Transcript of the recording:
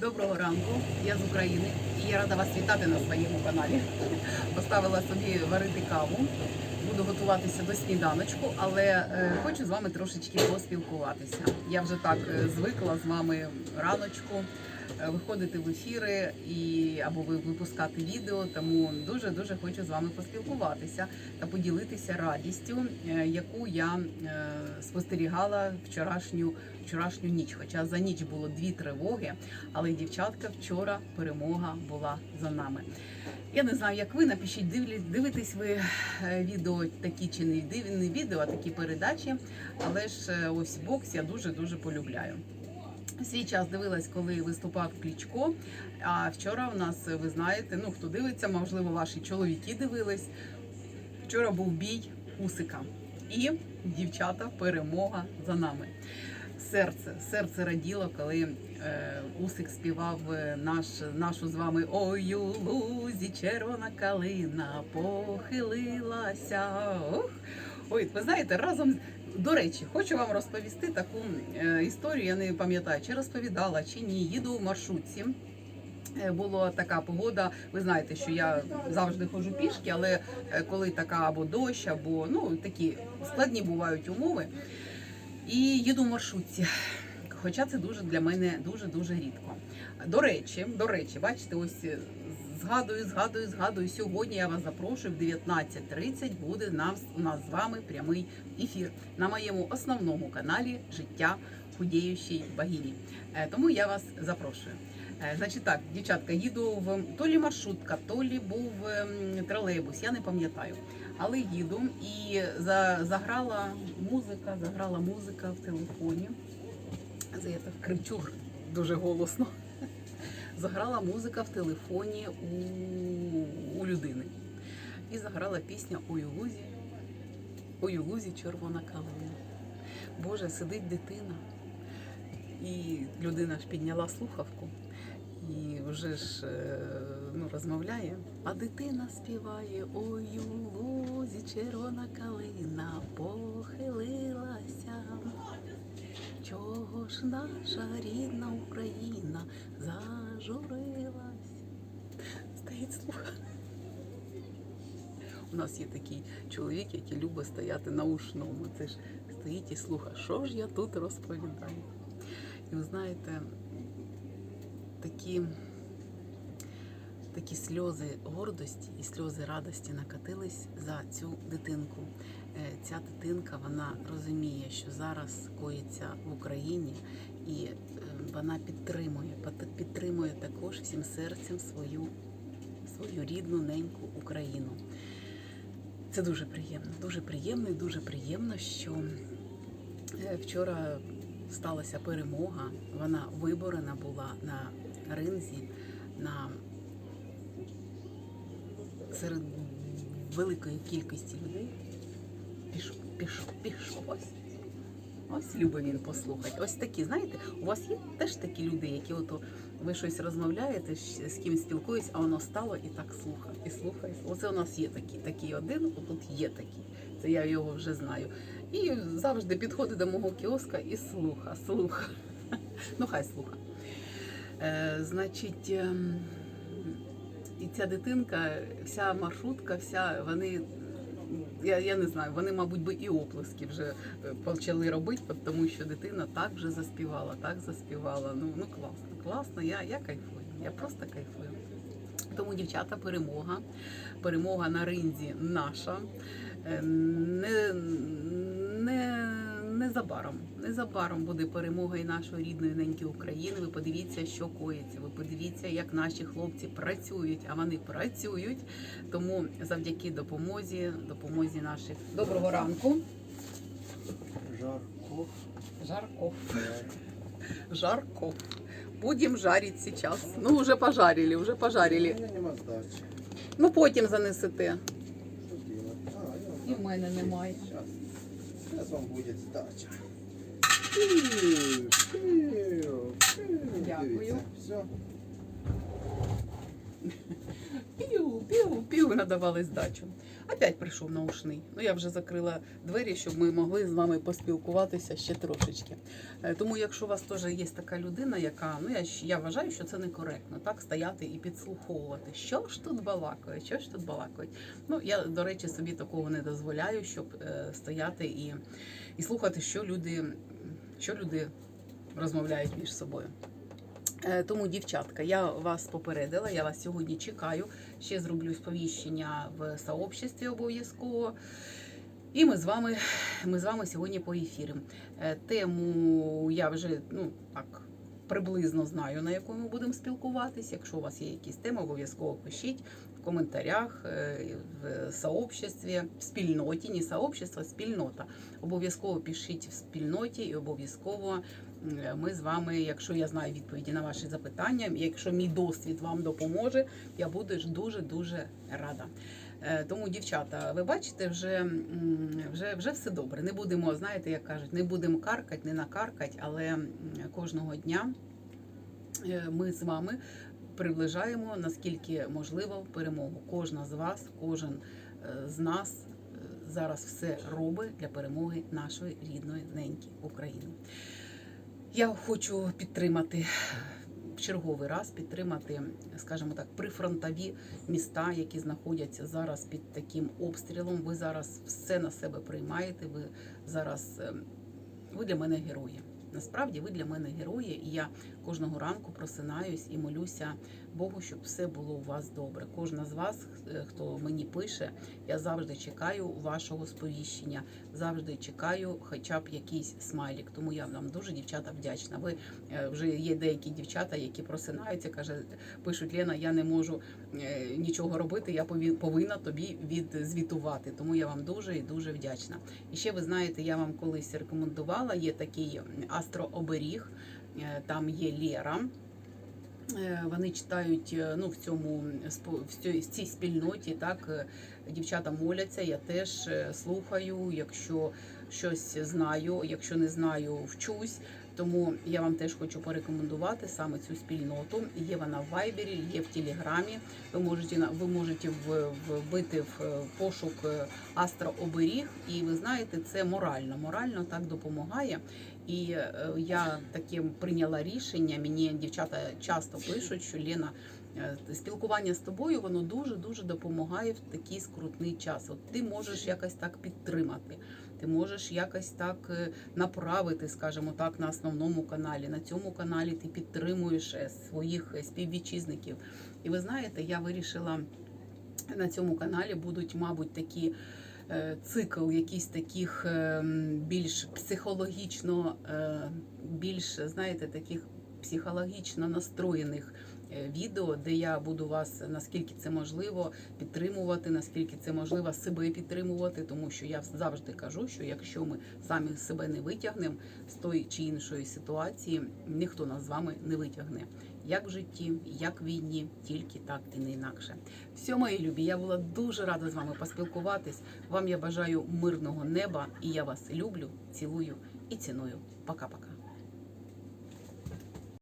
Доброго ранку, я з України і я рада вас вітати на своєму каналі. Поставила собі варити каву, буду готуватися до сніданочку, але е, хочу з вами трошечки поспілкуватися. Я вже так е, звикла з вами раночку виходити в ефіри і або ви випускати відео, тому дуже дуже хочу з вами поспілкуватися та поділитися радістю, е, яку я е, спостерігала вчорашню вчорашню ніч. Хоча за ніч було дві тривоги, але дівчатка вчора перемога була за нами. Я не знаю, як ви напишіть, дивитесь ви е, відео такі чи не відео, а такі передачі. Але ж е, ось бокс я дуже дуже полюбляю. Свій час дивилась, коли виступав Клічко. А вчора у нас, ви знаєте, ну хто дивиться, можливо, ваші чоловіки дивились. Вчора був бій Усика. І дівчата, перемога за нами. Серце, серце раділо, коли е, Усик співав е, наш, нашу з вами Ой, у лузі червона калина похилилася. Ох. Ой, ви знаєте, разом до речі, хочу вам розповісти таку е, історію. Я не пам'ятаю, чи розповідала, чи ні. Їду в маршрутці. Е, Була така погода. Ви знаєте, що я завжди ходжу пішки, але е, коли така або дощ, або ну такі складні бувають умови. І їду в маршрутці. Хоча це дуже для мене дуже дуже рідко. До речі, до речі, бачите, ось згадую, згадую, згадую. Сьогодні я вас запрошую в 19.30 буде нас у нас з вами прямий ефір на моєму основному каналі Життя худіючої богині. Е, Тому я вас запрошую. Е, Значить так, дівчатка, їду в то лі маршрутка, то лі був ем, тролейбус, я не пам'ятаю. Але їду і за, заграла музика, заграла музика в телефоні. Це я так кричу дуже голосно. Заграла музика в телефоні у, у людини. І заграла пісня Ой у лузі, ой у лузі червона калина. Боже, сидить дитина. І людина ж підняла слухавку і вже ж е, ну, розмовляє. А дитина співає Ой у лузі червона калина похилилася. Чого ж наша рідна Україна зажурилась? Стоїть слуха. У нас є такий чоловік, який любить стояти на ушному. Це ж стоїть і слуха, що ж я тут розповідаю? І ви знаєте, такі, такі сльози гордості і сльози радості накатились за цю дитинку. Е, Ця дитинка вона розуміє, що зараз коїться в Україні, і е, вона підтримує, підтримує також всім серцем свою, свою рідну неньку Україну. Це дуже приємно, дуже приємно і дуже приємно, що е, вчора сталася перемога. Вона виборена була на ринзі, на серед великої кількості людей. Пішов, пішов, пішов. Ось. Ось любить він послухати. Ось такі, знаєте, у вас є теж такі люди, які ото ви щось розмовляєте, з кимось спілкуєтесь, а воно стало і так слухає, і слухає. Оце у нас є такі, такий один, тут є такий. Це я його вже знаю. І завжди підходить до мого кіоска і слуха, слуха. Ну, хай слуха. Е, значить, ем, і ця дитинка, вся маршрутка, вся вони. Я, я не знаю, вони, мабуть, би і оплески вже е, почали робити, тому що дитина так вже заспівала, так заспівала. Ну, ну класно, класно. Я, я кайфую, я просто кайфую. Тому, дівчата, перемога. Перемога на ринзі наша. Е, Не, не, незабаром. Незабаром буде перемога і нашої рідної неньки України. Ви подивіться, що коїться. Ви подивіться, як наші хлопці працюють, а вони працюють. Тому завдяки допомозі, допомозі наших. Доброго ранку. Жарко. Жарко. Жарко. Будем жарить сейчас. Ну, уже пожарили, уже У пожарили. Ну, потім занесете. І в мене немає. Сейчас. Вам будет здача. Дякую. Все. Пів надавали здачу. Опять прийшов наушний. Ну я вже закрила двері, щоб ми могли з вами поспілкуватися ще трошечки. Е, Тому, якщо у вас теж є така людина, яка ну я, я вважаю, що це некоректно, так стояти і підслуховувати, що ж тут балакають, що ж тут балакають. Ну я до речі собі такого не дозволяю, щоб е, стояти і, і слухати, що люди, що люди розмовляють між собою. Е, Тому, дівчатка, я вас попередила, я вас сьогодні чекаю. Ще зроблю сповіщення в сообществі обов'язково. І ми з вами, ми з вами сьогодні поефіримо. Е, Тему я вже ну так приблизно знаю, на яку ми будемо спілкуватись. Якщо у вас є якісь теми, обов'язково пишіть в коментарях, е, в сообществі, в спільноті, не сообщество, спільнота. Обов'язково пишіть в спільноті і обов'язково ми з вами, якщо я знаю відповіді на ваші запитання, якщо мій досвід вам допоможе, я буду дуже дуже рада. Е, Тому, дівчата, ви бачите, вже, вже, вже все добре. Не будемо, знаєте, як кажуть, не будемо каркать, не накаркать, але кожного дня е, ми з вами приближаємо наскільки можливо перемогу. Кожна з вас, кожен е, з нас е, зараз все робить для перемоги нашої рідної неньки України. Я хочу підтримати в черговий раз підтримати, скажімо так, прифронтові міста, які знаходяться зараз під таким обстрілом. Ви зараз все на себе приймаєте. Ви зараз ем, ви для мене герої. Насправді ви для мене герої, і я кожного ранку просинаюсь і молюся Богу, щоб все було у вас добре. Кожна з вас, е, хто мені пише, я завжди чекаю вашого сповіщення, завжди чекаю, хоча б якийсь смайлік. Тому я вам дуже дівчата вдячна. Ви е, вже є деякі дівчата, які просинаються, каже, пишуть Лена, я не можу е, нічого робити. Я повинна тобі відзвітувати. Тому я вам дуже і дуже вдячна. І ще ви знаєте, я вам колись рекомендувала. Є такий астрооберіг, там є Лера. Е, Вони читають е, ну в цьому в цій- спільноті. Так е, дівчата моляться. Я теж е, слухаю. Якщо щось знаю, якщо не знаю, вчусь. Тому я вам теж хочу порекомендувати саме цю спільноту. Є вона в Вайбері, є в Телеграмі. Ви можете ви можете вбити в е, пошук е, астрооберіг, і ви знаєте, це морально. Морально так допомагає. І е, я таким прийняла рішення. Мені дівчата часто пишуть, що Лена. Спілкування з тобою воно дуже дуже допомагає в такий скрутний час. От ти можеш якось так підтримати, ти можеш якось так е, направити, скажімо так, на основному каналі. На цьому каналі ти підтримуєш е, своїх е, співвітчизників. І ви знаєте, я вирішила на цьому каналі будуть, мабуть, такі цикл якісь таких е, більш психологічно, більш знаєте, таких психологічно настроєних відео, де я буду вас наскільки це можливо підтримувати, наскільки це можливо себе підтримувати, тому що я завжди кажу, що якщо ми самі себе не витягнемо з тої чи іншої ситуації, ніхто нас з вами не витягне. Як в житті, як в війні, тільки так і не інакше. Все, мої любі, я була дуже рада з вами поспілкуватись. Вам я бажаю мирного неба, і я вас люблю, цілую і ціную. Пока-пока.